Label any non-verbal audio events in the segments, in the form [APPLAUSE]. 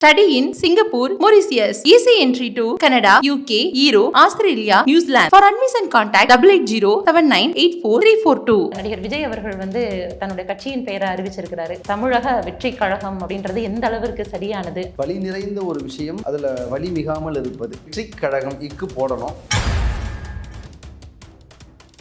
Study in Singapore, Mauritius. Easy entry to Canada, UK, Europe, Australia, New Zealand. For admission contact 880 7984 நடிகர் விஜய் அவர்கள் வந்து தன்னுடைய கட்சியின் பெயரை அறிவிச்சிருக்கிறாரு தமிழக வெற்றி கழகம் அப்படின்றது எந்த அளவிற்கு சரியானது வலி நிறைந்த ஒரு விஷயம் அதுல வலி மிகாமல் இருப்பது ட்ரிக் கழகம் இக்கு போடணும்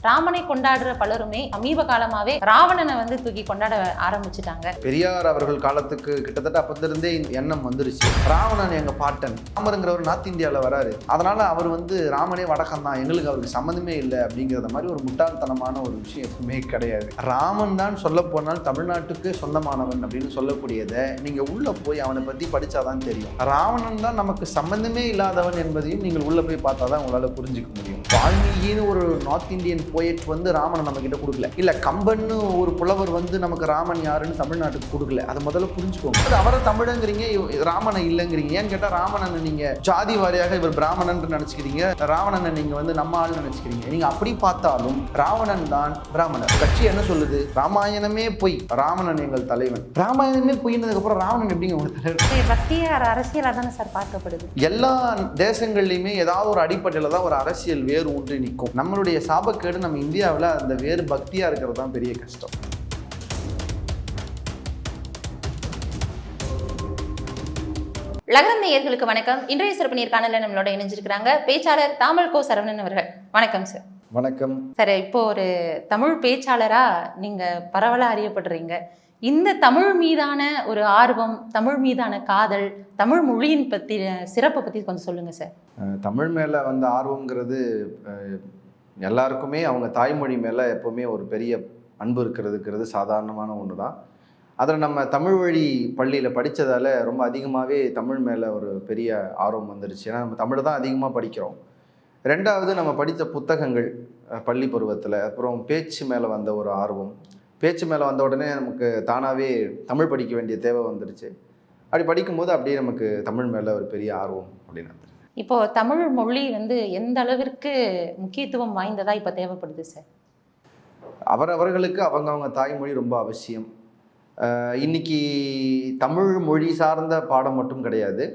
ராமனை கொண்டாடுற பலருமே சமீப காலமாவே ராவணனை வந்து தூக்கி கொண்டாட ஆரம்பிச்சிட்டாங்க. பெரியார் அவர்கள் காலத்துக்கு கிட்டத்தட்ட அப்பத்திலிருந்தே இந்த எண்ணம் வந்துருச்சு. ராவணன் எங்க பாட்டன் ராமருங்கிறவர் நார்த் இந்தியாவில் வராரு. அதனால அவர் வந்து ராமனே வடக்கம் தான் எங்களுக்கு அவருக்கு சம்மந்தமே இல்லை அப்படிங்கிறத மாதிரி ஒரு முட்டாள்தனமான ஒரு விஷயம் எதுவுமே கிடையாது. ராமன் தான் சொல்ல போனால் தமிழ்நாட்டுக்கு சொந்தமானவன் அப்படின்னு சொல்லக்கூடியதை நீங்க உள்ள போய் அவனை பத்தி படிச்சாதான் தெரியும். ராவணன் தான் நமக்கு சம்மந்தமே இல்லாதவன் என்பதையும் நீங்கள் உள்ள போய் பார்த்தா தான் உங்களால் புரிஞ்சுக்க முடியும். வால்மீகின்னு ஒரு நார்த் இந்தியன் போயட் வந்து ராமனை நம்ம கிட்ட கொடுக்கல. இல்ல கம்பன்னு ஒரு புலவர் வந்து நமக்கு ராமன் யாருன்னு தமிழ்நாட்டுக்கு கொடுக்கல. அதை முதல்ல புரிஞ்சுக்கோங்க. அது அவரை தமிழங்கிறீங்க ராமனை இல்லைங்கிறீங்க. ஏன்னு கேட்டா ராமனன் நீங்க ஜாதி வாரியாக இவர் பிராமணன் நினைச்சுக்கிறீங்க. ராவணனை நீங்க வந்து நம்ம ஆள் நினைச்சுக்கிறீங்க. நீங்க அப்படி பார்த்தாலும் ராவணன் தான் பிராமணர். கட்சி என்ன சொல்லுது? ராமாயணமே பொய். ராவணன் எங்கள் தலைவன். ராமாயணமே பொய்னதுக்கு அப்புறம் ராவணன் எப்படிங்க உங்க தலைவர்? இது பக்திய அரசியலா தானே சார் பார்க்கப்படுது? எல்லா தேசங்கள்லையுமே ஏதாவது ஒரு அடிப்படையில் தான் ஒரு அரசியல் வேறு ஊன்றி நிற்கும். நம்மளுடைய சாபக்கேடு நம்ம இந்தியாவில் அந்த வேறு பக்தியாக இருக்கிறது தான் பெரிய கஷ்டம். லகரம் நேயர்களுக்கு வணக்கம். இன்றைய சிறப்பு நேர்காணல நம்மளோட இணைஞ்சிருக்கிறாங்க பேச்சாளர் தாமல் கோ சரவணன் அவர்கள். வணக்கம் சார் வணக்கம். சார் இப்போ ஒரு தமிழ் பேச்சாளரா நீங்க பரவலா அறியப்படுறீங்க. இந்த தமிழ் மீதான ஒரு ஆர்வம் தமிழ் மீதான காதல் தமிழ் மொழியின் பத்தி சிறப்பை பத்தி கொஞ்சம் சொல்லுங்க சார் தமிழ் மேலே வந்த ஆர்வங்கிறது எல்லாருக்குமே அவங்க தாய்மொழி மேலே எப்போவுமே ஒரு பெரிய அன்பு இருக்கிறதுக்கிறது சாதாரணமான ஒன்று தான் அதில் நம்ம தமிழ் வழி பள்ளியில் படித்ததால் ரொம்ப அதிகமாகவே தமிழ் மேலே ஒரு பெரிய ஆர்வம் வந்துருச்சு. ஏன்னா நம்ம தமிழை தான் அதிகமாக படிக்கிறோம். ரெண்டாவது நம்ம படித்த புத்தகங்கள் பள்ளி பருவத்தில் அப்புறம் பேச்சு மேலே வந்த ஒரு ஆர்வம். பேச்சு மேலே வந்த உடனே நமக்கு தானாகவே தமிழ் படிக்க வேண்டிய தேவை வந்துருச்சு. அப்படி படிக்கும்போது அப்படியே நமக்கு தமிழ் மேலே ஒரு பெரிய ஆர்வம் அப்படின்னு இப்போது இப்போ தமிழ் மொழி வந்து எந்த அளவிற்கு முக்கியத்துவம் வாய்ந்ததா இப்போ தேவைப்படுது சார்? அவரவர்களுக்கு அவங்கவங்க தாய்மொழி ரொம்ப அவசியம். இன்றைக்கி இன்னைக்கு தமிழ் மொழி சார்ந்த பாடம் மட்டும் கிடையாது.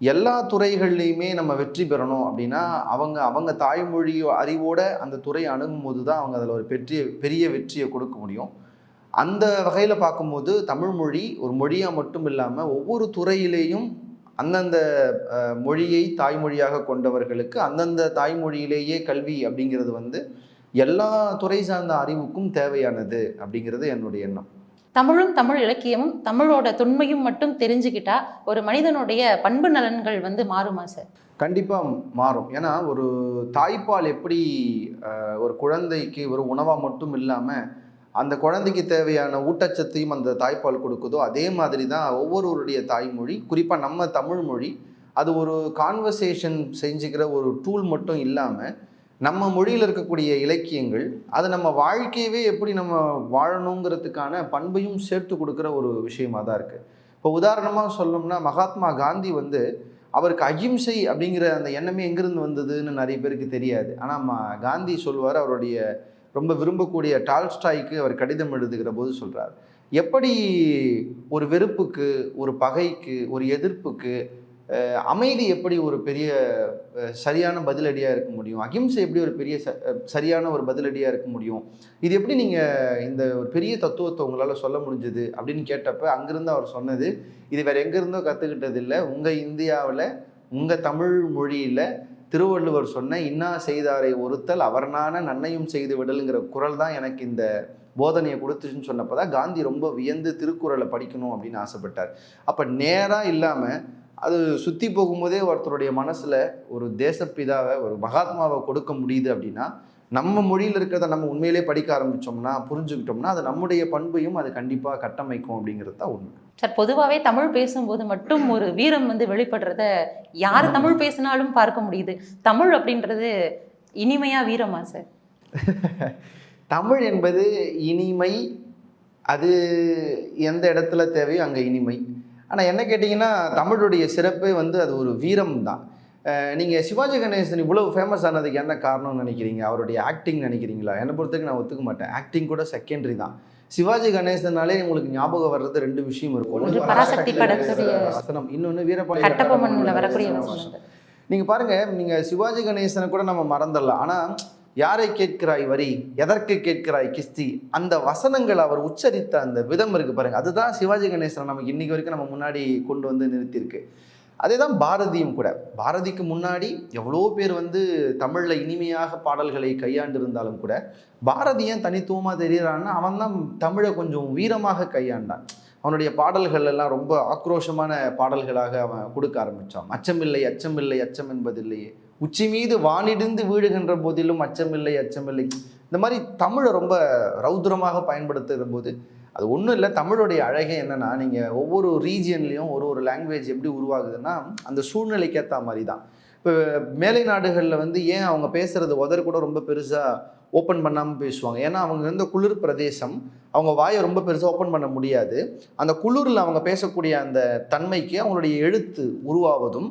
எல்லா துறைகள்லையுமே நம்ம வெற்றி பெறணும் அப்படின்னா அவங்க அவங்க தாய்மொழி அறிவோட அந்த துறை அணுகும்போது தான் அவங்க அதில் ஒரு பெரிய பெரிய வெற்றியை கொடுக்க முடியும். அந்த வகையில் பார்க்கும்போது தமிழ்மொழி ஒரு மொழியாக மட்டும் இல்லாமல் ஒவ்வொரு துறையிலேயும் அந்தந்த மொழியை தாய்மொழியாக கொண்டவர்களுக்கு அந்தந்த தாய்மொழியிலேயே கல்வி அப்படிங்கிறது வந்து எல்லா துறை சார்ந்த அறிவுக்கும் தேவையானது அப்படிங்கிறது என்னுடைய எண்ணம். தமிழும் தமிழ் இலக்கியமும் தமிழோட தொன்மையும் மட்டும் தெரிஞ்சுக்கிட்டா ஒரு மனிதனுடைய பண்பு நலன்கள் வந்து மாறுமா சார்? கண்டிப்பாக மாறும். ஏன்னா ஒரு தாய்ப்பால் எப்படி ஒரு குழந்தைக்கு ஒரு உணவாக மட்டும் இல்லாமல் அந்த குழந்தைக்கு தேவையான ஊட்டச்சத்தையும் அந்த தாய்ப்பால் கொடுக்குதோ அதே மாதிரி தான் ஒவ்வொருவருடைய தாய்மொழி குறிப்பாக நம்ம தமிழ் மொழி அது ஒரு கான்வர்சேஷன் செஞ்சுக்கிற ஒரு டூல் மட்டும் இல்லாமல் நம்ம மொழியில் இருக்கக்கூடிய இலக்கியங்கள் அது நம்ம வாழ்க்கையவே எப்படி நம்ம வாழணுங்கிறதுக்கான பண்பையும் சேர்த்து கொடுக்குற ஒரு விஷயமாக தான் இருக்குது இப்போ உதாரணமாக சொல்லணும்னா மகாத்மா காந்தி வந்து அவருக்கு அகிம்சை அப்படிங்கிற அந்த எண்ணமே எங்கிருந்து வந்ததுன்னு நிறைய பேருக்கு தெரியாது. ஆனால் காந்தி சொல்வார் அவருடைய ரொம்ப விரும்பக்கூடிய டால்ஸ்டாய்க்கு அவர் கடிதம் எழுதுகிற போது சொல்கிறார் எப்படி ஒரு வெறுப்புக்கு ஒரு பகைக்கு ஒரு எதிர்ப்புக்கு அமைதி எப்படி ஒரு பெரிய சரியான பதிலடியாக இருக்க முடியும்? அகிம்சை எப்படி ஒரு பெரிய ச சரியான ஒரு பதிலடியாக இருக்க முடியும்? இது எப்படி நீங்கள் இந்த ஒரு பெரிய தத்துவத்தை உங்களால் சொல்ல முடிஞ்சது? அப்படின்னு கேட்டப்ப அங்கேருந்து அவர் சொன்னது இது வேறு எங்கேருந்தோ கற்றுக்கிட்டது இல்லை. உங்கள் இந்தியாவில் உங்கள் தமிழ் மொழியில் திருவள்ளுவர் சொன்ன இன்னா செய்தாரை ஒருத்தல் அவர்னான நன்மையும் செய்து விடலுங்கிற குரல் தான் எனக்கு இந்த போதனையை கொடுத்துச்சுன்னு சொன்னப்போ தான் காந்தி ரொம்ப வியந்து திருக்குறளை படிக்கணும் அப்படின்னு ஆசைப்பட்டார். அப்போ நேராக இல்லாமல் அது சுற்றி போகும்போதே ஒருத்தருடைய மனசில் ஒரு தேசப்பிதாவை ஒரு மகாத்மாவை கொடுக்க முடியுது அப்படின்னா நம்ம மொழியில் இருக்கிறத நம்ம உண்மையிலே படிக்க ஆரம்பித்தோம்னா புரிஞ்சுக்கிட்டோம்னா அது நம்முடைய பண்பையும் அது கண்டிப்பாக கட்டமைக்கும் அப்படிங்கிறது தான் உண்மை. சார் பொதுவாகவே தமிழ் பேசும்போது மட்டும் ஒரு வீரம் வந்து வெளிப்படுறத யார் தமிழ் பேசினாலும் பார்க்க முடியுது. தமிழ் அப்படின்றது இனிமையா வீரமா சார்? [LAUGHS] தமிழ் என்பது இனிமை அது எந்த இடத்துல தேவையோ அங்கே இனிமை. ஆனால் என்ன கேட்டிங்கன்னா தமிழுடைய சிறப்பே வந்து அது ஒரு வீரம் தான் நீங்கள் சிவாஜி கணேசன் இவ்வளவு ஃபேமஸ் ஆனதுக்கு என்ன காரணம்னு நினைக்கிறீங்க? அவருடைய ஆக்டிங் நினைக்கிறீங்களா? என்னை பொறுத்தவரைக்கும் நான் ஒத்துக்க மாட்டேன். ஆக்டிங் கூட செகண்டரி தான். சிவாஜி கணேசனாலே உங்களுக்கு ஞாபகம் வர்றது ரெண்டு விஷயம் இருக்கும். பராசக்தி வசனம் இன்னொன்று வீரபாண்டிய கட்டபொம்மன்ல வரக்கூடிய வசனம். வசனங்கள் நீங்க பாருங்க நீங்க சிவாஜி கணேசனை கூட நம்ம மறந்துடலாம். ஆனா யாரை கேட்கிறாய் வரி? எதற்கு கேட்கிறாய் கிஸ்தி? அந்த வசனங்கள் அவர் உச்சரித்த அந்த விதம் இருக்கு பாருங்க. அதுதான் சிவாஜி கணேசனை நமக்கு இன்னைக்கு வரைக்கும் நம்ம முன்னாடி கொண்டு வந்து நிறுத்தியிருக்கு. அதே தான் பாரதியும் கூட. பாரதிக்கு முன்னாடி எவ்வளோ பேர் வந்து தமிழில் இனிமையாக பாடல்களை கையாண்டு இருந்தாலும் கூட பாரதி ஏன் தனித்துவமாக தெரிகிறான்னா அவன் தான் தமிழை கொஞ்சம் வீரமாக கையாண்டான். அவனுடைய பாடல்கள் எல்லாம் ரொம்ப ஆக்ரோஷமான பாடல்களாக அவன் கொடுக்க ஆரம்பித்தான் அச்சமில்லை அச்சமில்லை அச்சம் என்பதில்லையே உச்சி மீது வானிடிந்து வீடுகின்ற போதிலும் அச்சமில்லை அச்சமில்லை. இந்த மாதிரி தமிழை ரொம்ப ரௌத்ரமாக பயன்படுத்துகிற போது அது ஒன்றும் இல்லை தமிழுடைய அழகே என்னன்னா நீங்கள் ஒவ்வொரு ரீஜியன்லேயும் ஒரு ஒரு லாங்குவேஜ் எப்படி உருவாகுதுன்னா அந்த சூழ்நிலைக்கு ஏற்ற மாதிரி தான் இப்போ மேலை நாடுகளில் வந்து ஏன் அவங்க பேசுகிறது உதர் கூட ரொம்ப பெருசாக ஓப்பன் பண்ணாமல் பேசுவாங்க? ஏன்னா அவங்க இருந்த குளிர் பிரதேசம் அவங்க வாயை ரொம்ப பெருசாக ஓப்பன் பண்ண முடியாது. அந்த குளிரில் அவங்க பேசக்கூடிய அந்த தன்மைக்கு அவங்களுடைய எழுத்து உருவாவதும்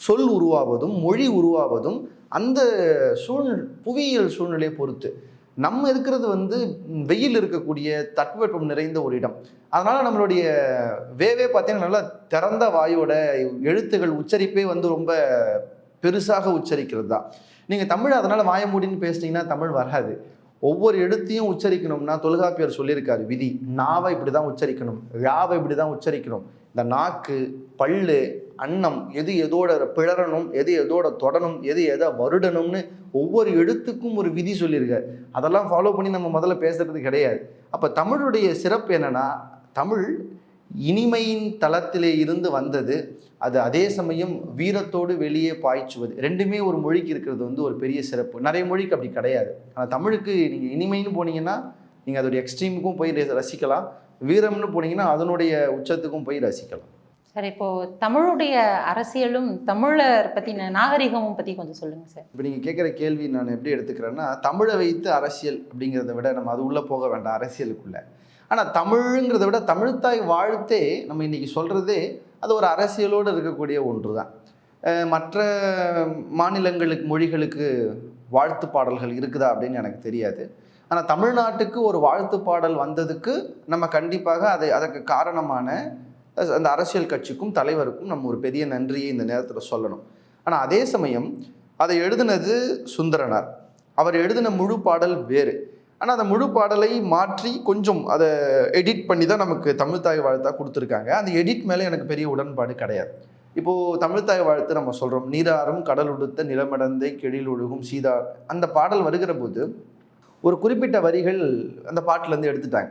சொல் உருவாவதும் மொழி உருவாவதும் அந்த சூழ் புவியியல் சூழ்நிலையை பொறுத்து. நம்ம இருக்கிறது வந்து வெயில் இருக்கக்கூடிய தட்பவெப்பம் நிறைந்த ஒரு இடம். அதனால் நம்மளுடைய வேவே பார்த்தீங்கன்னா நல்லா திறந்த வாயோட எழுத்துகள் உச்சரிப்பே வந்து ரொம்ப பெருசாக உச்சரிக்கிறது தான். நீங்கள் தமிழ் அதனால் வாய மூடின்னு பேசுனீங்கன்னா தமிழ் வராது. ஒவ்வொரு எழுத்தையும் உச்சரிக்கணும்னா தொல்காப்பியர் சொல்லியிருக்காரு விதி. நாவை இப்படி தான் உச்சரிக்கணும் யாவை இப்படி தான் உச்சரிக்கணும்? இந்த நாக்கு பல்லு அன்னம் எது எதோட பிளறணும் எது எதோட தொடணும் எது எதை வருடணும்னு ஒவ்வொரு எழுத்துக்கும் ஒரு விதி சொல்லியிருக்காரு. அதெல்லாம் ஃபாலோ பண்ணி நம்ம முதல்ல பேசுறது கிடையாது. அப்போ தமிழுடைய சிறப்பு என்னன்னா தமிழ் இனிமையின் தளத்திலே இருந்து வந்தது அது அதே சமயம் வீரத்தோடு வெளியே பாய்ச்சுவது. ரெண்டுமே ஒரு மொழிக்கு இருக்கிறது வந்து ஒரு பெரிய சிறப்பு. நிறைய மொழிக்கு அப்படி கிடையாது. ஆனால் தமிழுக்கு நீங்கள் இனிமைன்னு போனீங்கன்னா நீங்கள் அதோடைய எக்ஸ்ட்ரீமுக்கும் போய் ரசிக்கலாம். வீரம்னு போனீங்கன்னா அதனுடைய உச்சத்துக்கும் போய் ரசிக்கலாம். சார் இப்போ தமிழுடைய அரசியலும் தமிழர் பத்தின நாகரிகமும் பத்தி கொஞ்சம் சொல்லுங்க சார். இப்போ நீங்கள் கேட்குற கேள்வி நான் எப்படி எடுத்துக்கிறேன்னா தமிழை வைத்து அரசியல் அப்படிங்கிறத விட நம்ம அது உள்ளே போக வேண்டாம் அரசியலுக்குள்ள. ஆனால் தமிழுங்கிறத விட தமிழ்த்தாய் வாழ்த்தே நம்ம இன்னைக்கு சொல்கிறதே அது ஒரு அரசியலோடு இருக்கக்கூடிய ஒன்று தான் மற்ற மாநிலங்களுக்கு மொழிகளுக்கு வாழ்த்து பாடல்கள் இருக்குதா அப்படின்னு எனக்கு தெரியாது. ஆனால் தமிழ்நாட்டுக்கு ஒரு வாழ்த்து பாடல் வந்ததுக்கு நம்ம கண்டிப்பாக அதை அதற்கு காரணமான அந்த அரசியல் கட்சிக்கும் தலைவருக்கும் நம்ம ஒரு பெரிய நன்றியை இந்த நேரத்தில் சொல்லணும். ஆனால் அதே சமயம் அதை எழுதினது சுந்தரனார். அவர் எழுதின முழு பாடல் வேறு. ஆனால் அந்த முழு பாடலை மாற்றி கொஞ்சம் அதை எடிட் பண்ணி தான் நமக்கு தமிழ்த்தாய் வாழ்த்தா கொடுத்துருக்காங்க. அந்த எடிட் மேலே எனக்கு பெரிய உடன்பாடு கிடையாது. இப்போது தமிழ்த்தாய் வாழ்த்து நம்ம சொல்கிறோம் நீராறும் கடல் உடுத்த நிலமடந்தை கெழில் ஒழுகும் சீதா. அந்த பாடல் வருகிற போது ஒரு குறிப்பிட்ட வரிகள் அந்த பாட்டிலேருந்து எடுத்துட்டாங்க.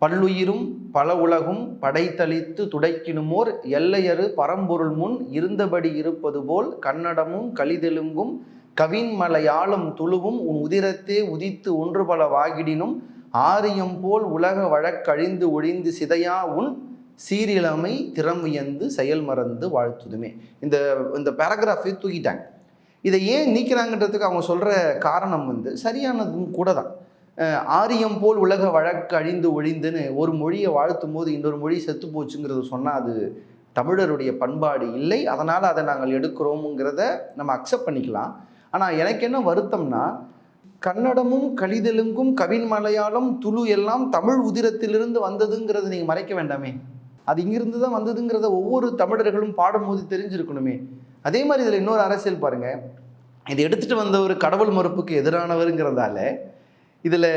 பல்லுயிரும் பல உலகும் படைத்தளித்து துடைக்கினுமோர் எல்லையறு பரம்பொருள் முன் இருந்தபடி இருப்பது போல் கன்னடமும் கலிதெலுங்கும் கவின்மலையாளம் துளுவும் உன் உதிரத்தே உதித்து ஒன்று பல வாகிடினும் ஆரியம் போல் உலக வழக்கழிந்து ஒழிந்து சிதையா உன் சீரிழமை திறம் செயல் மறந்து வாழ்த்துதுமே. இந்த இந்த பேராகிராஃபை தூக்கிட்டாங்க. இதை ஏன் நீக்கிறாங்கன்றதுக்கு அவங்க சொல்கிற காரணம் வந்து சரியானதும் கூட தான் ஆரியம் போல் உலக வழக்கு அழிந்து ஒழிந்துன்னு ஒரு மொழியை வாழ்த்தும் போது இன்னொரு மொழி செத்து போச்சுங்கிறது சொன்னால் அது தமிழருடைய பண்பாடு இல்லை. அதனால் அதை நாங்கள் எடுக்கிறோமுங்கிறத நம்ம அக்செப்ட் பண்ணிக்கலாம். ஆனால் எனக்கு என்ன வருத்தம்னா கன்னடமும் கலிதெலுங்கும் கவின் மலையாளம் துளு எல்லாம் தமிழ் உதிரத்திலிருந்து வந்ததுங்கிறத நீங்கள் மறைக்க வேண்டாமே. அது இங்கிருந்து தான் வந்ததுங்கிறத ஒவ்வொரு தமிழர்களும் பாடும்போது தெரிஞ்சிருக்கணுமே. அதே மாதிரி இதில் இன்னொரு அரசியல் பாருங்கள் இதை எடுத்துகிட்டு வந்தவர் கடவுள் மறுப்புக்கு எதிரானவருங்கிறதால இதில்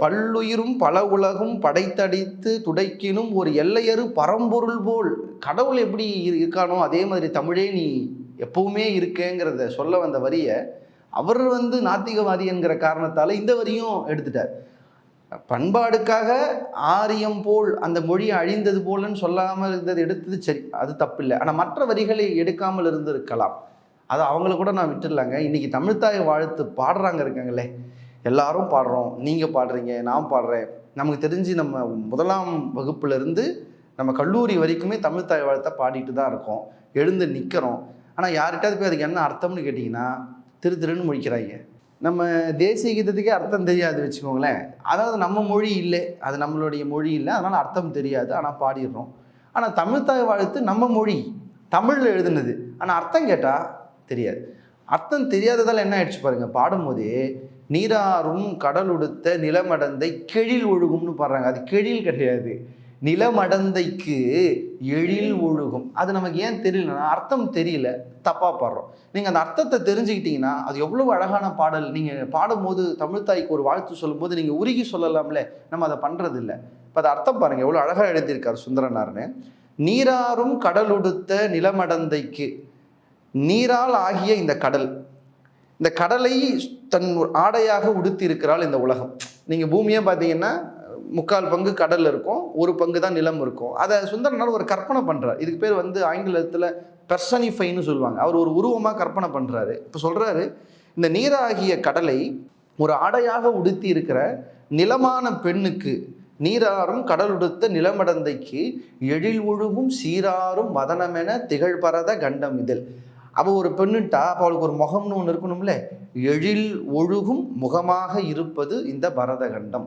பல்லுயிரும் பல உலகும் படைத்தடித்து துடைக்கினும் ஒரு எல்லையறு பரம்பொருள் போல் கடவுள் எப்படி இரு- இருக்கானோ அதே மாதிரி தமிழே நீ எப்பவுமே இருக்கேங்கிறத சொல்ல வந்த வரியை அவர் வந்து நாத்திகவாதி என்கிற காரணத்தால் இந்த வரியும் எடுத்துட்டார். பண்பாடுக்காக ஆரியம் போல் அந்த மொழி அழிந்தது போலன்னு சொல்லாமல் இருந்தது எடுத்தது சரி அது தப்பில்லை. ஆனால் மற்ற வரிகளை எடுக்காமல் இருந்திருக்கலாம். அது அவங்கள கூட நான் விட்டுடலாங்க இன்றைக்கி தமிழ்த்தாய் வாழ்த்து பாடுறாங்க இருக்காங்களே. எல்லாரும் பாடுறோம். நீங்கள் பாடுறீங்க நான் பாடுறேன். நமக்கு தெரிஞ்சு நம்ம முதலாம் வகுப்புலேருந்து நம்ம கல்லூரி வரைக்குமே தமிழ்த்தாய் வாழ்த்தை பாடிட்டு தான் இருக்கோம். எழுந்து நிற்கிறோம் ஆனால் யார்கிட்டயாவது போய் அதுக்கு என்ன அர்த்தம்னு கேட்டிங்கன்னா திரு திருன்னு முழிக்கிறாங்க நம்ம தேசிய கீதத்துக்கே அர்த்தம் தெரியாது வச்சுக்கோங்களேன். அதாவது நம்ம மொழி இல்லை. அது நம்மளுடைய மொழி இல்லை. அதனால் அர்த்தம் தெரியாது. ஆனால் பாடிடுறோம். ஆனால் தமிழ்த்தாய் வாழ்த்து நம்ம மொழி. தமிழில் எழுதுனது. ஆனால் அர்த்தம் கேட்டால் தெரியாது. அர்த்தம் தெரியாததால் என்ன ஆயிடுச்சு பாருங்கள் பாடும்போதே நீராறும் கடலுடுத்த நிலமடந்தை கெழில் ஒழுகும்னு பாடுறாங்க. அது கெழில் கிடையாது. நிலமடந்தைக்கு எழில் ஒழுகும். அது நமக்கு ஏன் தெரியலன்னா அர்த்தம் தெரியல. தப்பா பாடுறோம். நீங்க அந்த அர்த்தத்தை தெரிஞ்சுக்கிட்டீங்கன்னா அது எவ்வளவு அழகான பாடல். நீங்க பாடும்போது தமிழ் தாய்க்கு ஒரு வாழ்த்து சொல்லும்போது நீங்க உருகி சொல்லலாம்ல. நம்ம அதை பண்றது இல்லை இப்போ அதை அர்த்தம் பாருங்க. எவ்வளவு அழகா எழுதியிருக்கார் சுந்தரனார்னு நீராறும் கடலுடுத்த நிலமடந்தைக்கு நீரால் ஆகிய இந்த கடல். இந்த கடலை தன் ஆடையாக உடுத்தி இருக்கிறாள் இந்த உலகம். நீங்கள் பூமியே பார்த்தீங்கன்னா முக்கால் பங்கு கடல் இருக்கும் ஒரு பங்கு தான் நிலம் இருக்கும். அதை சுந்தரனால் ஒரு கற்பனை பண்ணுறார் இதுக்கு பேர் வந்து ஆங்கிலத்தில் பெர்சனிஃபைன்னு சொல்லுவாங்க. அவர் ஒரு உருவமாக கற்பனை பண்ணுறாரு இப்போ சொல்கிறாரு இந்த நீராகிய கடலை ஒரு ஆடையாக உடுத்தி இருக்கிற நிலமான பெண்ணுக்கு நீராறும் கடலுடுத்த நிலமடந்தைக்கு எழில் ஒழுகும் சீராறும் வதனமென திகழ்பரத கண்டம் இதில். அவள் ஒரு பெண்ணுட்டா அப்போ அவளுக்கு ஒரு முகம்னு ஒன்று இருக்கணும்ல? எழில் ஒழுகும் முகமாக இருப்பது இந்த பரதகண்டம்.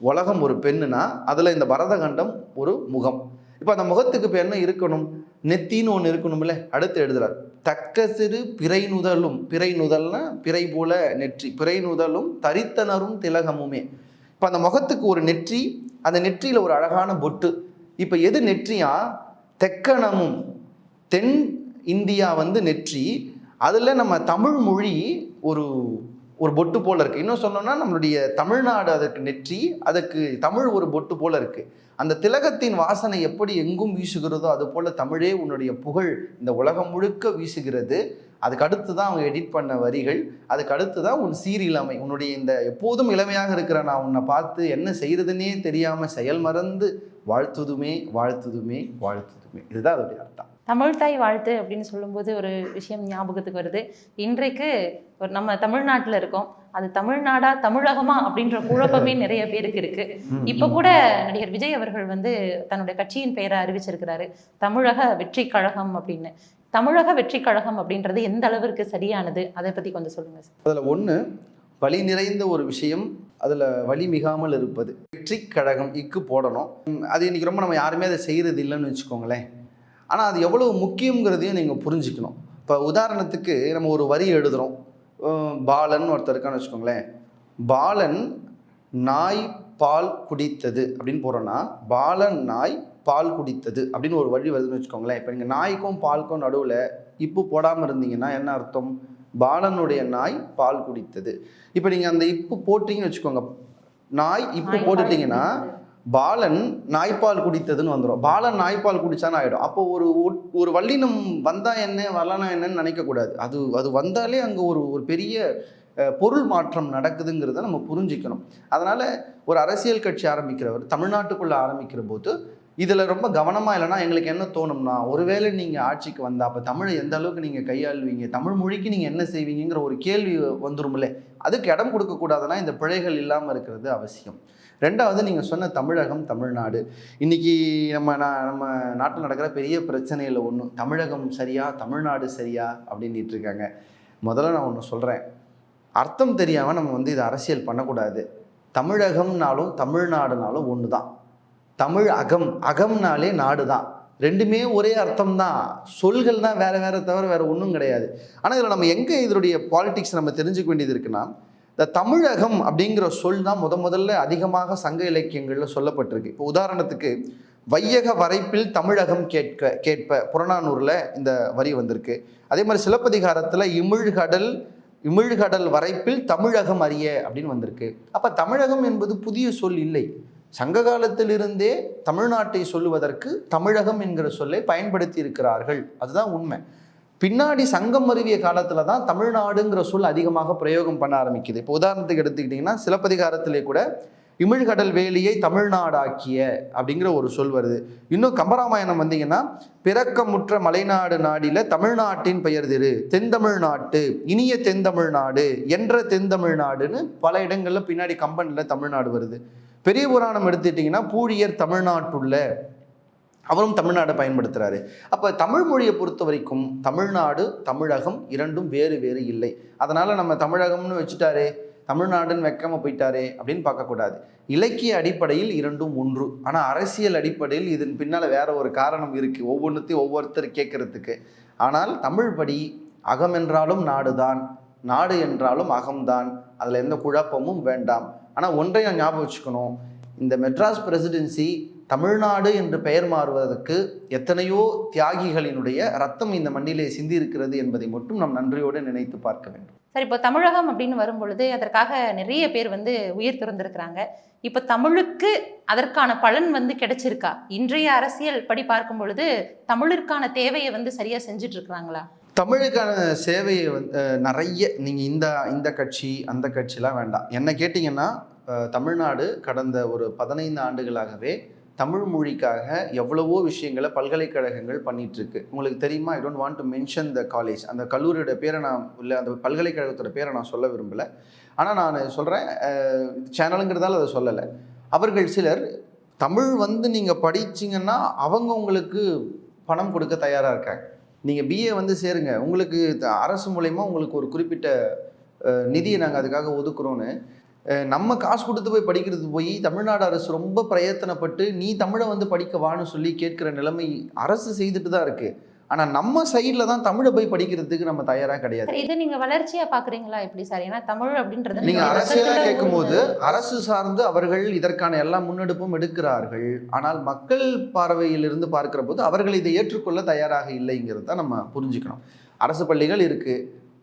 உலகம் ஒரு பெண்ணுனா அதில் இந்த பரதகண்டம் ஒரு முகம். இப்போ அந்த முகத்துக்கு இப்போ என்ன இருக்கணும்? நெத்தின்னு ஒன்று இருக்கணும்ல? அடுத்து எழுதுறார். தக்க சிறு பிறை நுதலும். பிறை நுதல்னா பிறை போல நெற்றி. பிறை நுதலும் தரித்தனரும் திலகமுமே. இப்போ அந்த முகத்துக்கு ஒரு நெற்றி அந்த நெற்றியில் ஒரு அழகான பொட்டு. இப்போ எது நெற்றியா? தெக்கணமும். தென் இந்தியா வந்து நெற்றி அதில் நம்ம தமிழ் மொழி ஒரு ஒரு பொட்டு போல் இருக்குது இன்னும் சொன்னோம்னா நம்மளுடைய தமிழ்நாடு அதற்கு நெற்றி அதற்கு தமிழ் ஒரு பொட்டு போல் இருக்குது அந்த திலகத்தின் வாசனை எப்படி எங்கும் வீசுகிறதோ அது போல் தமிழே உன்னுடைய புகழ் இந்த உலகம் முழுக்க வீசுகிறது. அதுக்கு அடுத்து தான் அவங்க எடிட் பண்ண வரிகள். அதுக்கு அடுத்து தான் உன் சீரியலமை உன்னுடைய இந்த எப்போதும் இளமையாக இருக்கிற நான் உன்னை பார்த்து என்ன செய்கிறதுனே தெரியாமல் செயல் மறந்து வாழ்த்துதுமே வாழ்த்துதுமே வாழ்த்துதுமே. இதுதான் அதோடைய அர்த்தம். தமிழ்தாய் வாழ்த்து அப்படின்னு சொல்லும்போது ஒரு விஷயம் ஞாபகத்துக்கு வருது. இன்றைக்கு ஒரு நம்ம தமிழ்நாட்டில் இருக்கோம். அது தமிழ்நாடா தமிழகமா அப்படின்ற குழப்பமே நிறைய பேருக்கு இருக்கு. இப்ப கூட நடிகர் விஜய் அவர்கள் வந்து தன்னுடைய கட்சியின் பெயரை அறிவிச்சிருக்கிறாரு. தமிழக வெற்றி கழகம் அப்படின்னு. தமிழக வெற்றி கழகம் அப்படின்றது எந்த அளவிற்கு சரியானது? அதை பத்தி கொஞ்சம் சொல்லுங்க சார். அதில் ஒன்று வலி நிறைந்த ஒரு விஷயம் அதில் வலி மிகாமல் இருப்பது. வெற்றி கழகம் இக்கு போடணும். அது இன்னைக்கு ரொம்ப நம்ம யாருமே அதை செய்கிறது இல்லைன்னு வச்சுக்கோங்களேன். ஆனால் அது எவ்வளவு முக்கியங்கிறதையும் நீங்கள் புரிஞ்சுக்கணும். இப்போ உதாரணத்துக்கு நம்ம ஒரு வரி எழுதுகிறோம் பாலன் ஒருத்தர் இருக்கான்னு வச்சுக்கோங்களேன். பாலன் நாய் பால் குடித்தது அப்படின்னு போகிறோன்னா பாலன் நாய் பால் குடித்தது அப்படின்னு ஒரு வழி வருதுன்னு வச்சுக்கோங்களேன். இப்போ நீங்கள் நாய்க்கும் பாலுக்கும் நடுவில் இப்பு போடாமல் இருந்தீங்கன்னா என்ன அர்த்தம்? பாலனுடைய நாய் பால் குடித்தது. இப்போ நீங்கள் அந்த இப்பு போட்டீங்கன்னு வச்சுக்கோங்க. நாய் இப்பு போட்டுட்டீங்கன்னா பாலன் நாய்ப்பால் குடித்ததுன்னு வந்துடும் பாலன் நாய்ப்பால் குடித்தான்னு ஆகிடும் அப்போ ஒரு ஒட்- ஒரு வல்லினம் வந்தால் என்ன வரலனா என்னன்னு நினைக்கக்கூடாது. அது அது வந்தாலே அங்கே ஒரு ஒரு பெரிய பொருள் மாற்றம் நடக்குதுங்கிறத நம்ம புரிஞ்சுக்கணும். அதனால் ஒரு அரசியல் கட்சி ஆரம்பிக்கிறவர் தமிழ்நாட்டுக்குள்ளே ஆரம்பிக்கிற போது இதில் ரொம்ப கவனமாக இல்லைன்னா எங்களுக்கு என்ன தோணும்னா ஒருவேளை நீங்கள் ஆட்சிக்கு வந்தால் அப்போ தமிழை எந்த அளவுக்கு நீங்கள் கையாளுவீங்க தமிழ் மொழிக்கு நீங்கள் என்ன செய்வீங்கிற ஒரு கேள்வி வந்துரும்ல. அதுக்கு இடம் கொடுக்கக்கூடாதுன்னா இந்த பிழைகள் இல்லாமல் இருக்கிறது அவசியம். ரெண்டாவது நீங்கள் சொன்ன தமிழகம் தமிழ்நாடு. இன்னைக்கு நம்ம நான் நம்ம நாட்டில் நடக்கிற பெரிய பிரச்சனையில் ஒன்று தமிழகம் சரியா தமிழ்நாடு சரியா அப்படின்ட்டு இருக்காங்க. முதல்ல நான் ஒன்று சொல்கிறேன் அர்த்தம் தெரியாமல் நம்ம வந்து இதை அரசியல் பண்ணக்கூடாது. தமிழகம்னாலும் தமிழ்நாடுனாலும் ஒன்று தான் தமிழ் அகம் அகம்னாலே நாடு தான் ரெண்டுமே ஒரே அர்த்தம் தான் சொல்கள் தான் வேறு வேற தவிர வேறு ஒன்றும் கிடையாது. ஆனால் இதில் நம்ம எங்கே இதனுடைய பாலிட்டிக்ஸ் நம்ம தெரிஞ்சுக்க வேண்டியது இருக்குன்னா இந்த தமிழகம் அப்படிங்கிற சொல் தான் முத முதல்ல அதிகமாக சங்க இலக்கியங்களில் சொல்லப்பட்டிருக்கு. இப்போ உதாரணத்துக்கு வையக வரைப்பில் தமிழகம் கேட்க கேட்ப புறநானூரில் இந்த வரி வந்திருக்கு. அதே மாதிரி சிலப்பதிகாரத்தில் இமிழ்கடல் இமிழ்கடல் வரைப்பில் தமிழகம் அறிய அப்படின்னு வந்திருக்கு. அப்போ தமிழகம் என்பது புதிய சொல் இல்லை. சங்க காலத்திலிருந்தே தமிழ்நாட்டை சொல்லுவதற்கு தமிழகம் என்கிற சொல்லை பயன்படுத்தி இருக்கிறார்கள். அதுதான் உண்மை. பின்னாடி சங்கம் அருவிய காலத்தில் தான் தமிழ்நாடுங்கிற சொல் அதிகமாக பிரயோகம் பண்ண ஆரம்பிக்குது. இப்போ உதாரணத்துக்கு எடுத்துக்கிட்டிங்கன்னா சிலப்பதிகாரத்திலே கூட இமிழ்கடல் வேலியை தமிழ்நாடாக்கிய அப்படிங்கிற ஒரு சொல் வருது. இன்னும் கம்பராமாயணம் வந்தீங்கன்னா பிறக்கமுற்ற மலைநாடு நாடில தமிழ்நாட்டின் பெயர் திரு தென்தமிழ்நாட்டு இனிய தென்தமிழ்நாடு என்ற தென்தமிழ்நாடுன்னு பல இடங்கள்ல பின்னாடி கம்பனில் தமிழ்நாடு வருது. பெரிய புராணம் எடுத்துட்டிங்கன்னா பூழியர் தமிழ்நாட்டுள்ள அவரும் தமிழ்நாடை பயன்படுத்துகிறாரு அப்போ தமிழ் மொழியை பொறுத்த வரைக்கும் தமிழ்நாடு தமிழகம் இரண்டும் வேறு வேறு இல்லை. அதனால் நம்ம தமிழகம்னு வச்சுட்டாரே தமிழ்நாடுன்னு வைக்காம போயிட்டாரே அப்படின்னு பார்க்கக்கூடாது இலக்கிய அடிப்படையில் இரண்டும் ஒன்று. ஆனால் அரசியல் அடிப்படையில் இதன் பின்னால் வேற ஒரு காரணம் இருக்குது ஒவ்வொன்றுத்தையும் ஒவ்வொருத்தர் கேட்கறதுக்கு ஆனால் தமிழ் படி அகம் என்றாலும் நாடுதான் நாடு என்றாலும் அகம்தான். அதில் எந்த குழப்பமும் வேண்டாம். ஆனால் ஒன்றையும் ஞாபகம் வச்சுக்கணும். இந்த மெட்ராஸ் பிரசிடென்சி தமிழ்நாடு என்று பெயர் மாறுவதற்கு எத்தனையோ தியாகிகளினுடைய ரத்தம் இந்த மண்ணிலே சிந்தியிருக்கிறது என்பதை மட்டும் நாம் நன்றியோடு நினைத்து பார்க்க வேண்டும். சார் இப்போ தமிழகம் அப்படின்னு வரும் பொழுது அதற்காக நிறைய பேர் வந்து உயிர் துறந்திருக்கிறாங்க. இப்போ தமிழுக்கு அதற்கான பலன் வந்து கிடைச்சிருக்கா? இன்றைய அரசியல் படி பார்க்கும் பொழுது தமிழிற்கான தேவையை வந்து சரியா செஞ்சுட்டு இருக்கிறாங்களா தமிழுக்கான சேவையை வந்து நிறைய நீங்கள் இந்த இந்த கட்சி அந்த கட்சிலாம் வேண்டாம். என்ன கேட்டிங்கன்னா தமிழ்நாடு கடந்த ஒரு பதினைந்து ஆண்டுகளாகவே தமிழ் மொழிக்காக எவ்வளவோ விஷயங்களை பல்கலைக்கழகங்கள் பண்ணிகிட்ருக்கு உங்களுக்கு தெரியுமா? I don't want to mention the college அந்த கல்லூரியோட பேரை நான் இல்லை அந்த பல்கலைக்கழகத்தோட பேரை நான் சொல்ல விரும்பலை. ஆனால் நான் சொல்கிறேன் சேனலுங்கிறதால அதை சொல்லலை. அவர்கள் சிலர் தமிழ் வந்து நீங்கள் படிச்சிங்கன்னா அவங்க உங்களுக்கு பணம் கொடுக்க தயாராக இருக்காங்க. நீங்கள் பிஏ வந்து சேருங்க. உங்களுக்கு த- அரசு மூலயமா உங்களுக்கு ஒரு குறிப்பிட்ட நிதியை நாங்கள் அதுக்காக ஒதுக்குறோன்னு நம்ம காசு கொடுத்து போய் படிக்கிறது போய் தமிழ்நாடு அரசு ரொம்ப பிரயத்தனப்பட்டு நீ தமிழை வந்து படிக்க வான்னு சொல்லி கேட்குற நிலைமை அரசு செய்துட்டு தான் இருக்கு. ஆனால் நம்ம சைடில் தான் தமிழை போய் படிக்கிறதுக்கு நம்ம தயாராக கிடையாது. இதை நீங்க வளர்ச்சியா பாக்குறீங்களா எப்படி சார்? ஏன்னா தமிழ் அப்படின்றது நீங்க நம்ம அரசியலா ரத்தத்துல கேட்கும்போது அரசு சார்ந்து அவர்கள் இதற்கான எல்லா முன்னெடுப்பும் எடுக்கிறார்கள். ஆனால் மக்கள் பார்வையிலிருந்து பார்க்கிற போது அவர்கள் இதை ஏற்றுக்கொள்ள தயாராக இல்லைங்கிறது தான் நம்ம புரிஞ்சுக்கணும். அரசு பள்ளிகள் இருக்கு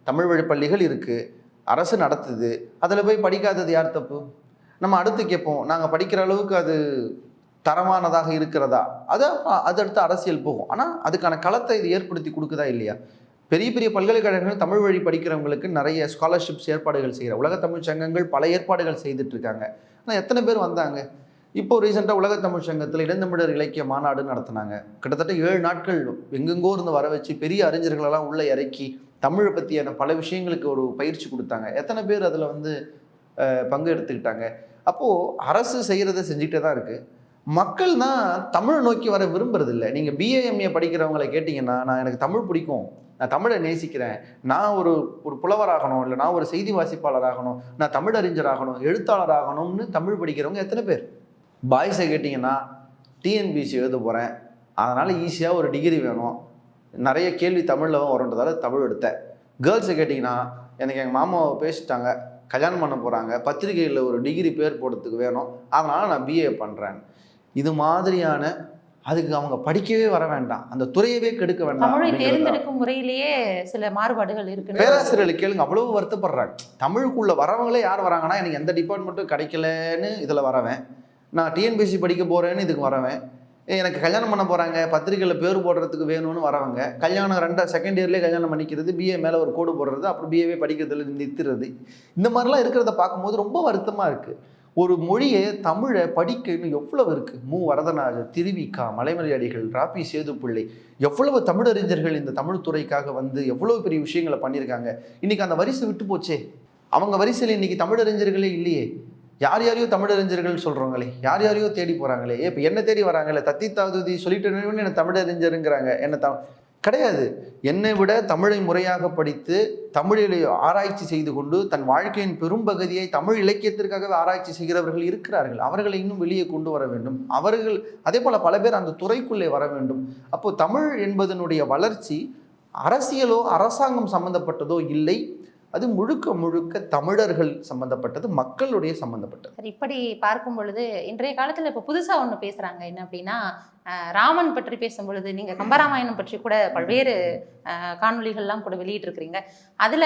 தமிழ் வழி பள்ளிகள் இருக்கு அரசு நடத்துது அதில் போய் படிக்காதது யார் தப்பு? நம்ம அடுத்து கேட்போம் நாங்கள் படிக்கிற அளவுக்கு அது தரமானதாக இருக்கிறதா? அது அது அடுத்து அரசியல் போகும். ஆனால் அதுக்கான களத்தை இது ஏற்படுத்தி கொடுக்குதா இல்லையா? பெரிய பெரிய பல்கலைக்கழகங்கள் தமிழ் வழி படிக்கிறவங்களுக்கு நிறைய ஸ்காலர்ஷிப்ஸ் ஏற்பாடுகள் செய்கிற உலக தமிழ் சங்கங்கள் பல ஏற்பாடுகள் செய்துட்டு இருக்காங்க ஆனால் எத்தனை பேர் வந்தாங்க? இப்போ ரீசெண்டாக உலக தமிழ் சங்கத்தில் இளந்தமிழர் இலக்கிய மாநாடு நடத்தினாங்க. கிட்டத்தட்ட ஏழு நாட்கள் எங்கெங்கோ இருந்து வர வச்சு பெரிய அறிஞர்களெல்லாம் உள்ளே இறக்கி தமிழை பற்றியான பல விஷயங்களுக்கு ஒரு பயிற்சி கொடுத்தாங்க. எத்தனை பேர் அதில் வந்து பங்கு எடுத்துக்கிட்டாங்க அப்போது அரசு செய்கிறத செஞ்சுக்கிட்டே தான் இருக்குது மக்கள் தான் தமிழை நோக்கி வர விரும்புறதில்ல. நீங்கள் பிஏஎம்ஏ படிக்கிறவங்களை கேட்டிங்கன்னா நான் எனக்கு தமிழ் பிடிக்கும். நான் தமிழை நேசிக்கிறேன். நான் ஒரு ஒரு புலவராகணும் இல்லை நான் ஒரு செய்தி வாசிப்பாளராகணும் நான் தமிழறிஞராகணும் எழுத்தாளராகணும்னு தமிழ் படிக்கிறவங்க எத்தனை பேர்? பாய்ஸை கேட்டிங்கன்னா டிஎன்பிசி எழுத போகிறேன் அதனால் ஈஸியாக ஒரு டிகிரி வேணும். நிறைய கேள்வி தமிழில் வரும்ன்றதால தமிழ் எடுத்தேன். கேர்ள்ஸை கேட்டிங்கன்னா எனக்கு எங்கள் மாமாவை பேசிட்டாங்க கல்யாணம் பண்ண போகிறாங்க பத்திரிகையில் ஒரு டிகிரி பேர் போடுறதுக்கு வேணும் அதனால் நான் பிஏ பண்ணுறேன் இது மாதிரியான அதுக்கு அவங்க படிக்கவே வர வேண்டாம். அந்த துறையவே கெடுக்க வேண்டாம் தமிழை. தேர்ந்தெடுக்கும் முறையிலேயே சில மாறுபாடுகள் இருக்கு பேராசிரியர்கள் கேளுங்க அவ்வளவு வருத்தப்படுறாங்க. தமிழுக்குள்ள வரவங்களே யார் வராங்கன்னா எனக்கு எந்த டிபார்ட்மெண்ட்டும் கிடைக்கலன்னு இதில் வரவேன். நான் டிஎன்பிசி படிக்க போகிறேன்னு இதுக்கு வரவேன். எனக்கு கல்யாணம் பண்ண போகிறாங்க பத்திரிக்கையில் பேர் போடுறதுக்கு வேணும்னு வரவங்க கல்யாணம் ரெண்டா செகண்ட் இயர்லேயே கல்யாணம் பண்ணிக்கிறது பிஏ மேலே ஒரு கோடு போடுறது அப்புறம் பிஏவே படிக்கிறதுல நிறுத்துறது இந்த மாதிரிலாம் இருக்கிறத பார்க்கும்போது ரொம்ப வருத்தமாக இருக்குது ஒரு மொழியை தமிழை படிக்கணும் எவ்வளவு இருக்குது மு. வரதராஜர் திருவிக்கா மலைமலையடிகள் ராபி சேதுப்பிள்ளை எவ்வளவு தமிழறிஞர்கள் இந்த தமிழ் துறைக்காக வந்து எவ்வளோ பெரிய விஷயங்களை பண்ணியிருக்காங்க. இன்றைக்கி அந்த வரிசை விட்டு போச்சே. அவங்க வரிசையில் இன்றைக்கி தமிழறிஞர்களே இல்லையே. யார் யாரையோ தமிழறிஞர்கள் சொல்கிறாங்களே யார் யாரையோ தேடி போகிறாங்களே இப்போ என்ன தேடி வராங்களே தத்தி தாதுதி சொல்லிட்டு என்ன தமிழறிஞருங்கிறாங்க. என்ன த கிடையாது. என்னை விட தமிழை முறையாக படித்து தமிழில் ஆராய்ச்சி செய்து கொண்டு தன் வாழ்க்கையின் பெரும்பகுதியை தமிழ் இலக்கியத்திற்காகவே ஆராய்ச்சி செய்கிறவர்கள் இருக்கிறார்கள். அவர்களை இன்னும் வெளியே கொண்டு வர வேண்டும். அவர்கள் அதே போல் பல பேர் அந்த துறைக்குள்ளே வர வேண்டும். அப்போது தமிழ் என்பதனுடைய வளர்ச்சி அரசியலோ அரசாங்கம் சம்பந்தப்பட்டதோ இல்லை. அது முழுக்க முழுக்க தமிழர்கள் சம்பந்தப்பட்டது மக்களுடைய சம்பந்தப்பட்டது. இப்படி பார்க்கும் பொழுது இன்றைய காலத்துல இப்ப புதுசா ஒண்ணு பேசுறாங்க. என்ன அப்படின்னா ராமன் பற்றி பேசும் பொழுது நீங்க கம்பராமாயணம் பற்றி கூட பல்வேறு அஹ், காணொளிகள்லாம் கூட வெளியிட்டிருக்கிறீங்க. அதுல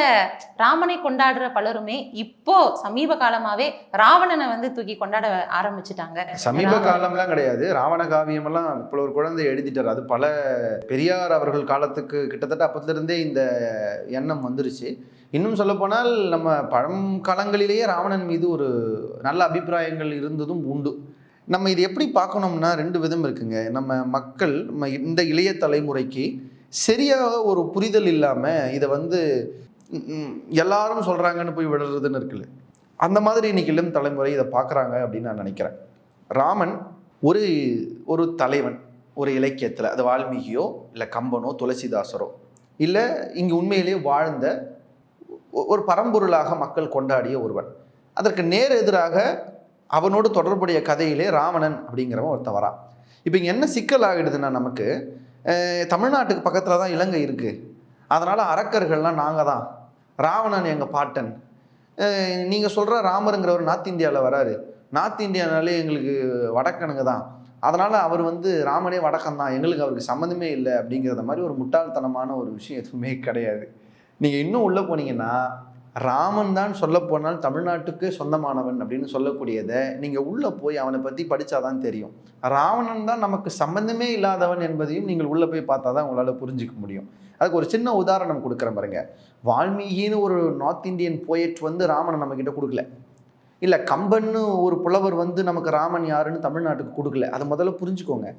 ராமனை கொண்டாடுற பலருமே இப்போ சமீப காலமாவே ராவணனை வந்து தூக்கி கொண்டாட ஆரம்பிச்சிட்டாங்க. சமீப காலம்லாம் கிடையாது. ராவண காவியமெல்லாம் இப்போ ஒரு குழந்தை எழுதிட்டார். அது பல பெரியார் அவர்கள் காலத்துக்கு கிட்டத்தட்ட அப்பத்திலிருந்தே இந்த எண்ணம் வந்துருச்சு. இன்னும் சொல்லப்போனால் நம்ம பழங்காலங்களிலேயே ராவணன் மீது ஒரு நல்ல அபிப்பிராயங்கள் இருந்ததும் உண்டு. நம்ம இது எப்படி பார்க்கணும்னா ரெண்டு விதம் இருக்குங்க. நம்ம மக்கள் நம்ம இந்த இளைய தலைமுறைக்கு சரியாக ஒரு புரிதல் இல்லாமல் இதை வந்து எல்லாரும் சொல்கிறாங்கன்னு போய் விடுறதுன்னு இருக்குல்ல. அந்த மாதிரி இன்னைக்கு இளம் தலைமுறை இதை பார்க்குறாங்க அப்படின்னு நான் நினைக்கிறேன். ராமன் ஒரு ஒரு தலைவன் ஒரு இலக்கியத்தில் அது வால்மீகியோ இல்லை கம்பனோ துளசிதாசரோ இல்லை இங்கே உண்மையிலேயே வாழ்ந்த ஒரு பரம்பொருளாக மக்கள் கொண்டாடிய ஒருவன். அதற்கு நேர் எதிராக அவனோடு தொடர்புடைய கதையிலே ராவணன் அப்படிங்கிறவன் ஒருத்தன் வரான். இப்போ இங்கே என்ன சிக்கல் ஆகிடுதுன்னா நமக்கு தமிழ்நாட்டுக்கு பக்கத்தில் தான் இலங்கை இருக்குது அதனால் அரக்கர்கள்லாம் நாங்கள் தான். ராவணன் எங்கள் பாட்டன். நீங்கள் சொல்கிற ராமருங்கிறவர் நார்த் இந்தியாவில் வராரு. நார்த் இந்தியானாலே எங்களுக்கு வடக்கனுங்க தான். அதனால் அவர் வந்து ராமனே வடக்கன் தான் எங்களுக்கு அவருக்கு சம்மந்தமே இல்லை அப்படிங்கிறத மாதிரி ஒரு முட்டாள்தனமான ஒரு விஷயம் எதுவுமே கிடையாது. நீங்கள் இன்னும் உள்ளே போனீங்கன்னா ராமன் தான் சொல்ல போனால் தமிழ்நாட்டுக்கு சொந்தமானவன் அப்படின்னு சொல்லக்கூடியதை நீங்கள் உள்ளே போய் அவனை பற்றி படித்தாதான் தெரியும். ராவணன் தான் நமக்கு சம்பந்தமே இல்லாதவன் என்பதையும் நீங்கள் உள்ளே போய் பார்த்தா தான் உங்களால் புரிஞ்சிக்க முடியும். அதுக்கு ஒரு சின்ன உதாரணம் கொடுக்குறேன் பாருங்க. வால்மீகின்னு ஒரு நார்த் இந்தியன் போயட் வந்து ராமனை நம்மக்கிட்ட கொடுக்கல. இல்லை கம்பன்னு ஒரு புலவர் வந்து நமக்கு ராமன் யாருன்னு தமிழ்நாட்டுக்கு கொடுக்கல. அதை முதல்ல புரிஞ்சுக்கோங்க.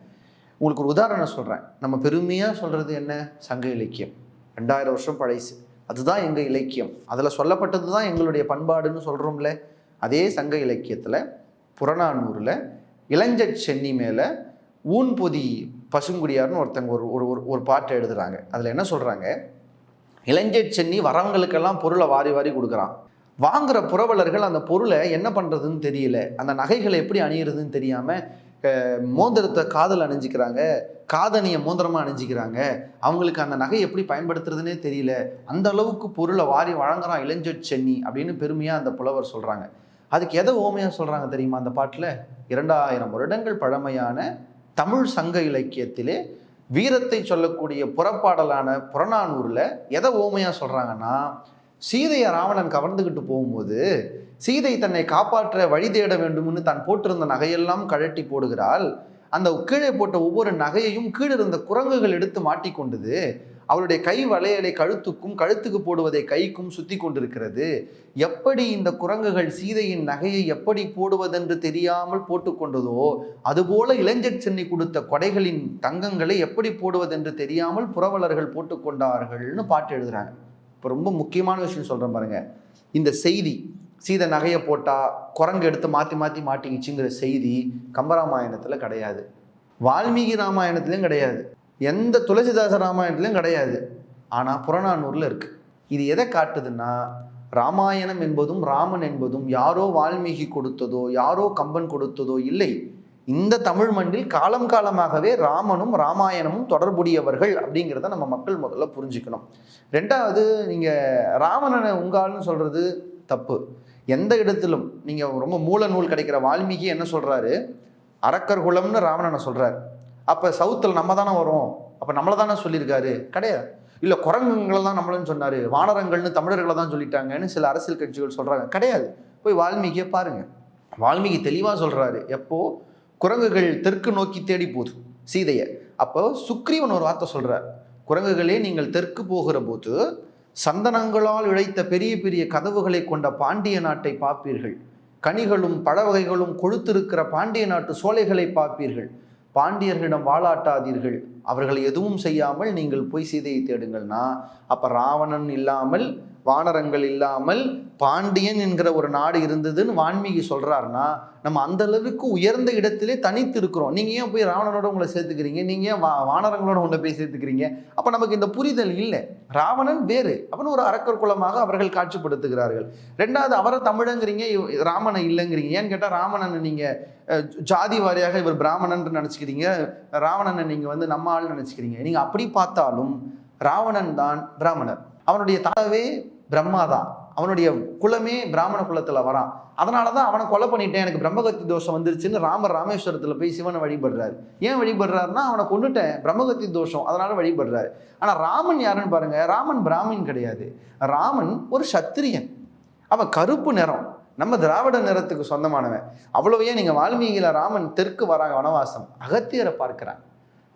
உங்களுக்கு ஒரு உதாரணம் சொல்கிறேன் நம்ம பெருமையாக சொல்கிறது என்ன? சங்க இலக்கியம். ரெண்டாயிரம் வருஷம் பழைசு. அதுதான் எங்கள் இலக்கியம். அதில் சொல்லப்பட்டது தான் எங்களுடைய பண்பாடுன்னு சொல்கிறோம்ல அதே சங்க இலக்கியத்தில் புறநானூரில் இளஞ்சட் சென்னி மேலே ஊன்பொதி பசுங்குடியார்னு ஒருத்தங்க ஒரு ஒரு ஒரு- ஒரு பாட்டை எழுதுகிறாங்க அதில் என்ன சொல்கிறாங்க இளஞ்சட் சென்னி வரவங்களுக்கெல்லாம் பொருளை வாரி வாரி கொடுக்குறான். வாங்குகிற புரவலர்கள் அந்த பொருளை என்ன பண்ணுறதுன்னு தெரியல. அந்த நகைகளை எப்படி அணியிறதுன்னு தெரியாமல் மோந்திரத்தை காதல் அணிஞ்சிக்கிறாங்க காதணியை மோந்திரமாக அணிஞ்சிக்கிறாங்க. அவங்களுக்கு அந்த நகை எப்படி பயன்படுத்துறதுனே தெரியல. அந்த அளவுக்கு பொருளை வாரி வழங்குறான் இளஞ்சட் சென்னி அப்படின்னு பெருமையாக அந்த புலவர் சொல்கிறாங்க அதுக்கு எதை ஓமையாக சொல்கிறாங்க தெரியுமா அந்த பாட்டில்? இரண்டாயிரம் வருடங்கள் பழமையான தமிழ் சங்க இலக்கியத்திலே வீரத்தை சொல்லக்கூடிய புறப்பாடலான புறநானூரில் எதை ஓமையாக சொல்கிறாங்கன்னா சீதையை ராவணன் கவர்ந்துக்கிட்டு போகும்போது சீதை தன்னை காப்பாற்ற வழி தேட வேண்டும்னு தான் போட்டிருந்த நகையெல்லாம் கழட்டி போடுகிறாள். அந்த கீழே போட்ட ஒவ்வொரு நகையையும் கீழே இருந்த குரங்குகள் எடுத்து மாட்டிக்கொண்டது அவளுடைய கை வளையலை கழுத்துக்கும் கழுத்துக்கு போடுவதை கைக்கும் சுத்தி கொண்டிருக்கிறது. எப்படி இந்த குரங்குகள் சீதையின் நகையை எப்படி போடுவதென்று தெரியாமல் போட்டுக்கொண்டதோ அதுபோல இளைஞர் சென்னி கொடுத்த கொடைகளின் தங்கங்களை எப்படி போடுவதென்று தெரியாமல் புறவலர்கள் போட்டுக்கொண்டார்கள்னு பாட்டு எழுதுறாங்க. இப்போ ரொம்ப முக்கியமான விஷயம் சொல்கிறேன் பாருங்கள் இந்த செய்தி சீதை நகையை போட்டால் குரங்கு எடுத்து மாற்றி மாற்றி மாட்டிக்கிச்சுங்கிற செய்தி கம்பராமாயணத்தில் கிடையாது. வால்மீகி ராமாயணத்துலேயும் கிடையாது. எந்த துளசிதாச ராமாயணத்துலையும் கிடையாது. ஆனால் புறநானூரில் இருக்குது இது எதை காட்டுதுன்னா ராமாயணம் என்பதும் ராமன் என்பதும் யாரோ வால்மீகி கொடுத்ததோ யாரோ கம்பன் கொடுத்ததோ இல்லை. இந்த தமிழ் மண்ணில் காலம் காலமாகவே ராமனும் ராமாயணமும் தொடர்புடையவர்கள் அப்படிங்கிறத நம்ம மக்கள் முதல்ல புரிஞ்சுக்கணும். ரெண்டாவது நீங்கள் ராவணனை உங்கால்னு சொல்கிறது தப்பு. எந்த இடத்திலும் நீங்கள் ரொம்ப மூல நூல் கிடைக்கிற வால்மீகி என்ன சொல்கிறாரு அரக்கர் குலம்னு ராவணனை சொல்கிறார் அப்போ சவுத்தில் நம்ம தானே வரோம். அப்போ நம்மளை தானே சொல்லியிருக்காரு? கிடையாது. இல்லை குரங்குங்களை தான் நம்மளுன்னு சொன்னார். வானரங்கள்னு தமிழர்களை தான் சொல்லிட்டாங்கன்னு சில அரசியல் கட்சிகள் சொல்கிறாங்க கிடையாது. போய் வால்மீகியை பாருங்கள் வால்மீகி தெளிவாக சொல்கிறாரு எப்போது குரங்குகள் தெற்கு நோக்கி தேடி போகுது. சீதையை. அப்போ சுக்ரீவன் ஒரு வார்த்தை சொல்கிறார் குரங்குகளே நீங்கள் தெற்கு போகிற போது சந்தனங்களால் இழைத்த பெரிய பெரிய கதவுகளை கொண்ட பாண்டிய நாட்டை பார்ப்பீர்கள். கனிகளும் பழவகைகளும் கொழுத்திருக்கிற பாண்டிய நாட்டு சோலைகளை பார்ப்பீர்கள். பாண்டியர்களிடம் வாளாட்டாதீர்கள் அவர்கள் எதுவும் செய்யாமல் நீங்கள் போய் சீதையை தேடுங்கள்னா அப்போ ராவணன் இல்லாமல் வானரங்கள் இல்லாமல் பாண்டியன் என்கிற ஒரு நாடு இருந்ததுன்னு வான்மீகி சொல்கிறாருன்னா நம்ம அந்த அளவுக்கு உயர்ந்த இடத்திலே தனித்து இருக்கிறோம். நீங்கள் ஏன் போய் ராவணனோட உங்களை சேர்த்துக்கிறீங்க? நீங்கள் ஏன் வா வானரங்களோட உங்களை போய் சேர்த்துக்கிறீங்க? அப்போ நமக்கு இந்த புரிதல் இல்லை. ராவணன் வேறு. அப்படின்னு ஒரு அரக்கர் குலமாக அவர்கள் காட்சிப்படுத்துகிறார்கள். ரெண்டாவது அவரை தமிழங்கிறீங்க ராமனை இல்லைங்கிறீங்க. ஏன்னு கேட்டால் ராமணனை நீங்கள் ஜாதி வாரியாக இவர் பிராமணன் நினச்சிக்கிறீங்க. ராவணனை நீங்கள் வந்து நம்ம ஆள் நினச்சிக்கிறீங்க. நீங்கள் அப்படி பார்த்தாலும் ராவணன் தான் பிராமணர். அவனுடைய தாவே பிரம்மா தான். அவனுடைய குலமே பிராமண குலத்தில் வரான். அதனால தான் அவனை கொலை பண்ணிட்டேன் எனக்கு பிரம்மகத்தி தோஷம் வந்துருச்சுன்னு ராமர் ராமேஸ்வரத்தில் போய் சிவனை வழிபடுறாரு. ஏன் வழிபடுறாருன்னா அவனை கொண்டுட்டேன் பிரம்மகத்தி தோஷம் அதனால் வழிபடுறாரு. ஆனால் ராமன் யாருன்னு பாருங்க ராமன் பிராமின் கிடையாது. ராமன் ஒரு சத்திரியன். அவன் கருப்பு நிறம். நம்ம திராவிட நிறத்துக்கு சொந்தமானவன். அவ்வளவையே நீங்கள் வால்மீகியில் ராமன் தெற்கு வராங்க வனவாசம். அகத்தியரை பார்க்கிறான்.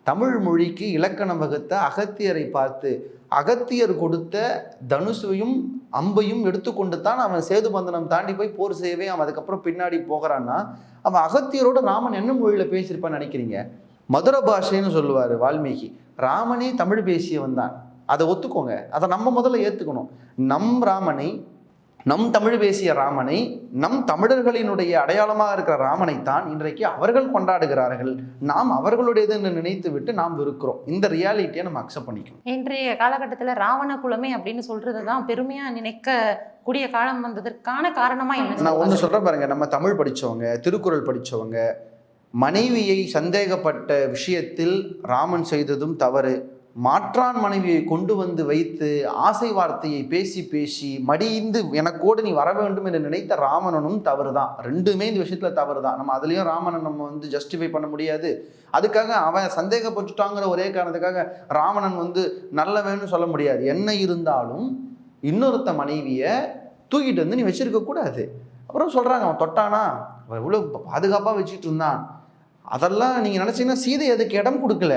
தமிழ் மொழிக்கு இலக்கணம் வகுத்த அகத்தியரை பார்த்து அகத்தியர் கொடுத்த தனுஷையும் அம்பையும் எடுத்துக்கொண்டு தான் அவன் சேது பந்தனம் தாண்டி போய் போர் செய்யவே அவன் அதுக்கப்புறம் பின்னாடி போகிறான்னா அவன் அகத்தியரோட ராமன் என்ன மொழியில் பேசியிருப்பான்னு நினைக்கிறீங்க? மதுர பாஷைன்னு சொல்லுவார் வால்மீகி. ராமனே தமிழ் பேசியவன் தான். அதை ஒத்துக்கோங்க. அதை நம்ம முதல்ல ஏற்றுக்கணும் நம் ராமனை நம் தமிழ் பேசிய ராமனை நம் தமிழர்களினுடைய அடையாளமாக இருக்கிற ராமனை தான் இன்றைக்கு அவர்கள் கொண்டாடுகிறார்கள். நாம் அவர்களுடையது என்று நினைத்து விட்டு நாம் வெறுக்கிறோம் இந்த ரியாலிட்டியை நம்ம அக்செப்ட் பண்ணிக்கணும். இன்றைய காலகட்டத்தில் ராவண குலமே அப்படின்னு சொல்றது தான் பெருமையா நினைக்க கூடிய காலம் வந்ததற்கான காரணமா என்ன நான் ஒன்று? சொல்கிறேன் பாருங்க. நம்ம தமிழ் படித்தவங்க திருக்குறள் படித்தவங்க மனைவியை சந்தேகப்பட்ட விஷயத்தில் ராமன் செய்ததும் தவறு. மாற்றான் மனைவியை கொண்டு வந்து வைத்து ஆசை வார்த்தையை பேசி பேசி மடிந்து எனக்கோடு நீ வர வேண்டும் என்று நினைத்த ராமணனும் தவறு தான் ரெண்டுமே இந்த விஷயத்துல தவறு தான் நம்ம அதுலேயும் ராமனை நம்ம வந்து ஜஸ்டிஃபை பண்ண முடியாது. அதுக்காக அவன் சந்தேகப்பட்டுட்டாங்கிற ஒரே காரணத்துக்காக ராவணன் வந்து நல்லவன்னு சொல்ல முடியாது. என்ன இருந்தாலும் இன்னொருத்த மனைவியை தூக்கிட்டு வந்து நீ வச்சிருக்க கூடாது. அப்புறம் சொல்றாங்க அவன் தொட்டானா? அவன் இவ்வளோ பாதுகாப்பாக வச்சுட்டு இருந்தான். அதெல்லாம் நீங்கள் நினச்சிங்கன்னா சீதை அதுக்கு இடம் கொடுக்கல.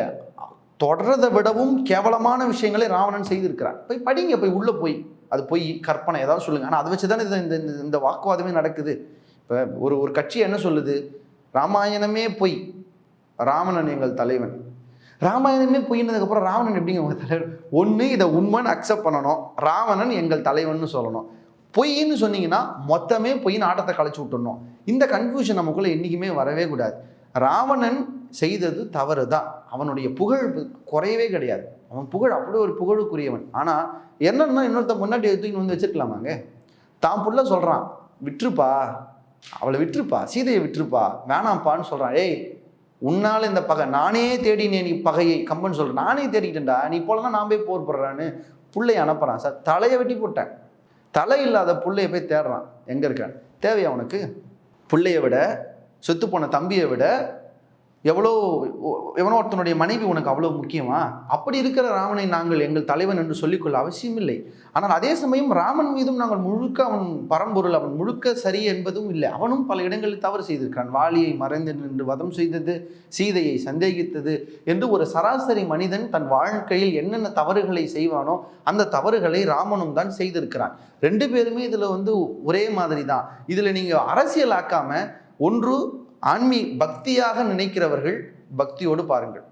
தொடர்றதை விடவும் கேவலமான விஷயங்களை ராவணன் செய்திருக்கிறான். போய் படிங்க போய் உள்ளே போய். அது போய் கற்பனை ஏதாவது சொல்லுங்கள் ஆனால் அதை வச்சு தானே இந்த இந்த- இந்த- வாக்குவாதமே நடக்குது. இப்போ ஒரு ஒரு கட்சி என்ன சொல்லுது? ராமாயணமே பொய். ராவணன் எங்கள் தலைவன். ராமாயணமே பொய்னதுக்கப்புறம் ராவணன் எப்படிங்க உங்கள் தலைவன் ஒன்று இதை உண்மைன்னு அக்செப்ட் பண்ணணும். ராவணன் எங்கள் தலைவன்னு சொல்லணும். பொய்ன்னு சொன்னீங்கன்னா மொத்தமே பொய்ன்னு ஆட்டத்தை களைச்சி விட்டுடணும். இந்த கன்ஃபியூஷன் நமக்குள்ளே என்றைக்குமே வரவே கூடாது. ராவணன் செய்தது தவறு தான் அவனுடைய புகழ் குறையவே கிடையாது. அவன் புகழ் அப்படி ஒரு புகழுக்குரியவன். ஆனால் என்னன்னா இன்னொருத்த முன்னாடி தூக்கி வந்து வச்சிருக்கலாமாங்க தான் புள்ள சொல்கிறான் விட்டுருப்பா அவளை விட்டுருப்பா சீதையை விட்டுருப்பா வேணாம்ப்பான்னு சொல்கிறான் ஏய் உன்னால் இந்த பகை நானே தேடினேன் நீ பகையை கம்பன் சொல்கிறேன் நானே தேடிக்கிட்டேன்டா நீ போலன்னா நான் போய் போர் போடுறான்னு புள்ளைய அனுப்புகிறான் சார் தலையை வெட்டி போட்டேன். தலை இல்லாத புள்ளைய போய் தேடுறான். எங்கே இருக்கான் தேவையா அவனுக்கு பிள்ளையை விட செத்து போன தம்பியை விட எவ்வளோ எவனோ ஒருத்தனுடைய மனைவி உனக்கு அவ்வளோ முக்கியமா? அப்படி இருக்கிற ராமனை நாங்கள் எங்கள் தலைவன் என்று சொல்லிக்கொள்ள அவசியமில்லை ஆனால் அதே சமயம் ராமன் மீதும் நாங்கள் முழுக்க அவன் பரம்பொருள் அவன் முழுக்க சரி என்பதும் இல்லை. அவனும் பல இடங்களில் தவறு செய்திருக்கிறான். வாலியை மறைந்து நின்று வதம் செய்தது சீதையை சந்தேகித்தது என்று ஒரு சராசரி மனிதன் தன் வாழ்க்கையில் என்னென்ன தவறுகளை செய்வானோ அந்த தவறுகளை ராமனும் தான் செய்திருக்கிறான். ரெண்டு பேருமே இதில் வந்து ஒரே மாதிரி தான் இதில் நீங்கள் அரசியலாக்காமல் ஒன்று ஆன்மீ பக்தியாக நினைக்கிறவர்கள் பக்தியோடு பாருங்கள்.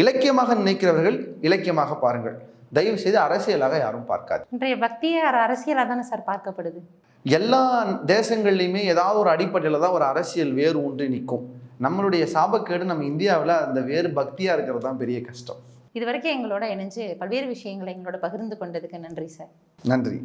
இலக்கியமாக நினைக்கிறவர்கள் இலக்கியமாக பாருங்கள். தயவு செய்து அரசியலாக யாரும் பார்க்காது இன்றைய பக்திய அரசியலாக தானே சார் பார்க்கப்படுது. எல்லா தேசங்கள்லையுமே ஏதாவது ஒரு அடிப்படையில் தான் ஒரு அரசியல் வேறு ஒன்று நிற்கும். நம்மளுடைய சாபக்கேடு நம்ம இந்தியாவில் அந்த வேறு பக்தியாக இருக்கிறது தான் பெரிய கஷ்டம். இது வரைக்கும் எங்களோட இணைஞ்சு பல்வேறு விஷயங்களை எங்களோட பகிர்ந்து கொண்டதுக்கு நன்றி சார். நன்றி.